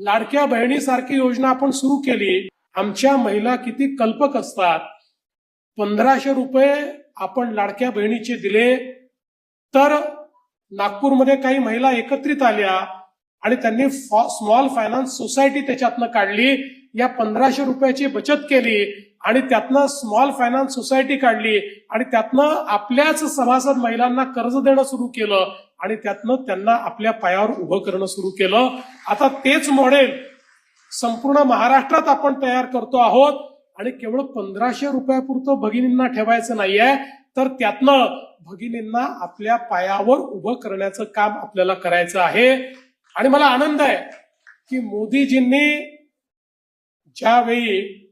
लाडक्या बहिणीसारखी योजना आपण सुरू केली. आमच्या महिला किती कल्पक असतात. पंधराशे रुपये आपण लाडक्या बहिणीचे दिले. तर नागपूरमध्ये काही महिला एकत्रित आल्या आणि त्यांनी स्मॉल फायनान्स सोसायटी त्याच्यातनं काढली. या पंधराशे रुपयाची बचत केली आणि त्यातनं स्मॉल फायनान्स सोसायटी काढली आणि त्यातनं आपल्याच सभासद महिलांना कर्ज देणं सुरू केलं. आणि त्यातनं त्यांना आपल्या पायावर उभं करणं सुरू केलं. आता तेच मॉडेल संपूर्ण महाराष्ट्रात आपण तयार करतो आहोत. आणि केवळ पंधराशे रुपयापुरतं भगिनींना ठेवायचं नाहीये. तर त्यातनं भगिनींना आपल्या पायावर उभं करण्याचं काम आपल्याला करायचं आहे. आणि मला आनंद आहे की मोदीजींनी ज्यावेळी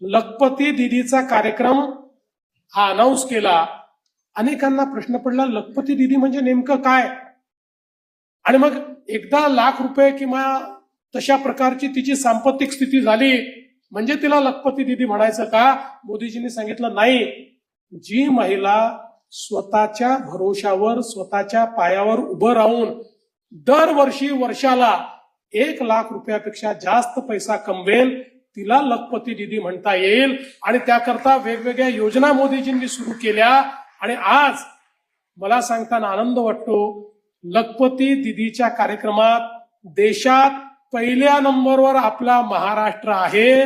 लखपती दिदीचा कार्यक्रम हा अनाऊन्स केला अनेकांना प्रश्न पडला लखपती दिदी म्हणजे नेमकं काय? आणि मग एकदा लाख रुपये किंवा तशा प्रकारची तिची सांपत्तिक स्थिती झाली. म्हणजे तिला लखपती दिदी म्हणायचं का? मोदीजींनी सांगितलं नाही जी महिला स्वतःच्या भरोशावर स्वतःच्या पायावर उभं राहून दरवर्षी वर्षाला एक लाख रुपयापेक्षा जास्त पैसा कमवेल तिला लखपती दिदी म्हणता येईल. आणि त्याकरता वेगवेगळ्या योजना मोदीजींनी सुरू केल्या. आणि आज मला सांगताना आनंद वाटतो लखपती दिदीच्या कार्यक्रमात देशात पहिल्या नंबरवर आपला महाराष्ट्र आहे.